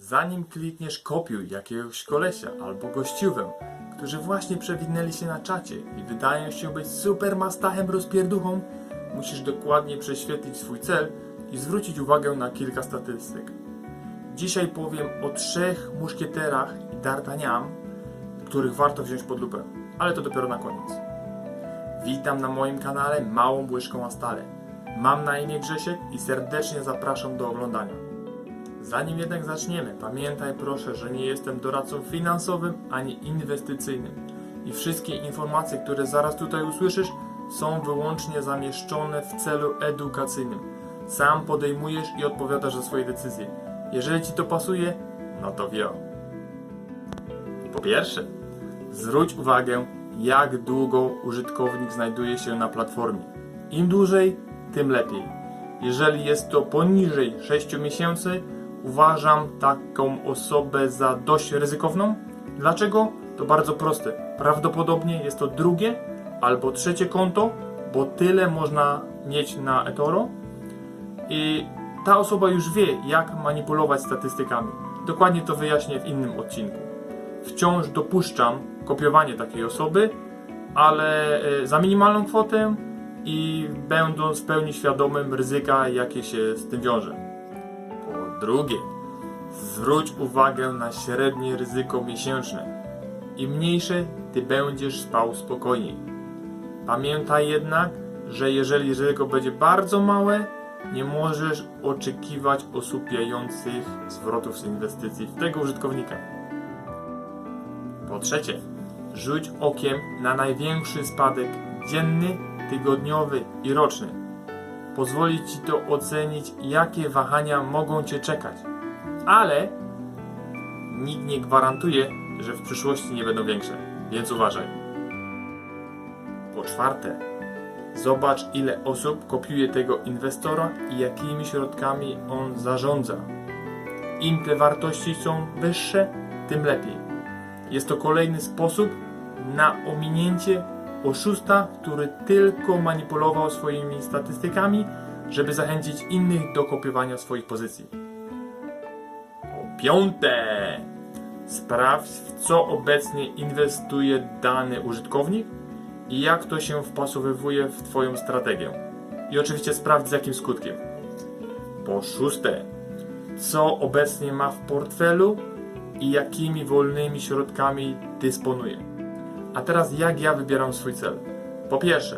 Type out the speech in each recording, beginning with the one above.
Zanim klikniesz kopiuj jakiegoś kolesia albo gościówę, którzy właśnie przewinęli się na czacie i wydają się być super mastachem rozpierduchą, musisz dokładnie prześwietlić swój cel i zwrócić uwagę na kilka statystyk. Dzisiaj powiem o trzech muszkieterach i D'Artagnan, których warto wziąć pod lupę, ale to dopiero na koniec. Witam na moim kanale Małą Łyżką na Stale. Mam na imię Grzesiek i serdecznie zapraszam do oglądania. Zanim jednak zaczniemy, pamiętaj proszę, że nie jestem doradcą finansowym ani inwestycyjnym i wszystkie informacje, które zaraz tutaj usłyszysz, są wyłącznie zamieszczone w celu edukacyjnym. Sam podejmujesz i odpowiadasz za swoje decyzje. Jeżeli ci to pasuje, no to wio. Po pierwsze, zwróć uwagę, jak długo użytkownik znajduje się na platformie. Im dłużej, tym lepiej. Jeżeli jest to poniżej 6 miesięcy, uważam taką osobę za dość ryzykowną. Dlaczego? To bardzo proste. Prawdopodobnie jest to drugie albo trzecie konto, bo tyle można mieć na eToro i ta osoba już wie, jak manipulować statystykami. Dokładnie to wyjaśnię w innym odcinku. Wciąż dopuszczam kopiowanie takiej osoby, ale e, za minimalną kwotę i będąc w pełni świadomym ryzyka, jakie się z tym wiąże. Drugie, zwróć uwagę na średnie ryzyko miesięczne. Im mniejsze, ty będziesz spał spokojniej. Pamiętaj jednak, że jeżeli ryzyko będzie bardzo małe, nie możesz oczekiwać osłupiających zwrotów z inwestycji w tego użytkownika. Po trzecie, rzuć okiem na największy spadek dzienny, tygodniowy i roczny. Pozwoli ci to ocenić, jakie wahania mogą cię czekać. Ale nikt nie gwarantuje, że w przyszłości nie będą większe, więc uważaj. Po czwarte, zobacz ile osób kopiuje tego inwestora i jakimi środkami on zarządza. Im te wartości są wyższe, tym lepiej. Jest to kolejny sposób na ominięcie oszusta, który tylko manipulował swoimi statystykami, żeby zachęcić innych do kopiowania swoich pozycji. Po piąte, sprawdź w co obecnie inwestuje dany użytkownik i jak to się wpasowywuje w Twoją strategię. I oczywiście sprawdź z jakim skutkiem. Po szóste, co obecnie ma w portfelu i jakimi wolnymi środkami dysponuje. A teraz jak ja wybieram swój cel? Po pierwsze,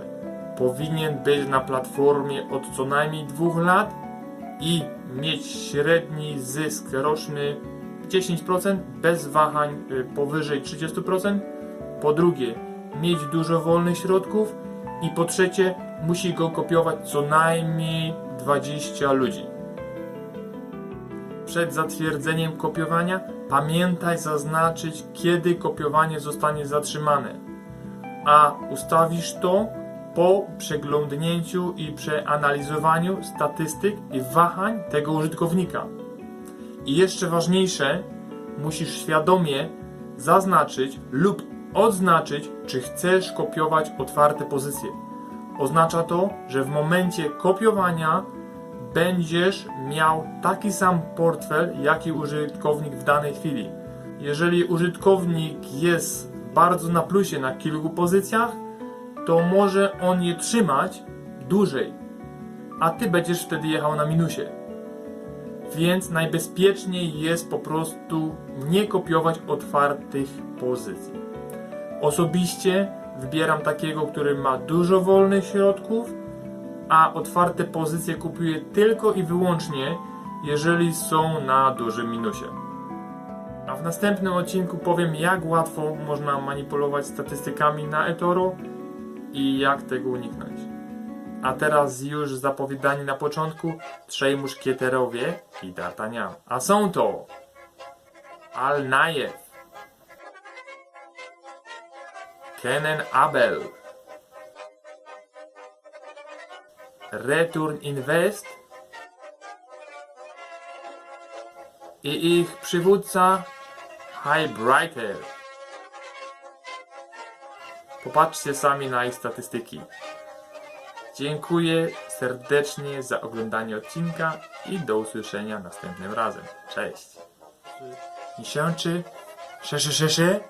powinien być na platformie od co najmniej dwóch lat i mieć średni zysk roczny 10% bez wahań y, powyżej 30%. Po drugie, mieć dużo wolnych środków i po trzecie, musi go kopiować co najmniej 20 ludzi. Przed zatwierdzeniem kopiowania pamiętaj zaznaczyć, kiedy kopiowanie zostanie zatrzymane, a ustawisz to po przeglądnięciu i przeanalizowaniu statystyk i wahań tego użytkownika. I jeszcze ważniejsze, musisz świadomie zaznaczyć lub odznaczyć, czy chcesz kopiować otwarte pozycje. Oznacza to, że w momencie kopiowania będziesz miał taki sam portfel, jaki użytkownik w danej chwili. Jeżeli użytkownik jest bardzo na plusie na kilku pozycjach, to może on je trzymać dłużej, a ty będziesz wtedy jechał na minusie. Więc najbezpieczniej jest po prostu nie kopiować otwartych pozycji. Osobiście wybieram takiego, który ma dużo wolnych środków, a otwarte pozycje kupuję tylko i wyłącznie, jeżeli są na dużym minusie. A w następnym odcinku powiem, jak łatwo można manipulować statystykami na eToro i jak tego uniknąć. A teraz już zapowiadani na początku trzej muszkieterowie i D'Artagnan. A są to Al-Najew, Kenen Abel, Return Invest i ich przywódca Highbrighter. Popatrzcie sami na ich statystyki. Dziękuję serdecznie za oglądanie odcinka i do usłyszenia następnym razem. Cześć! miesięcy, sze, sze, sze, sze,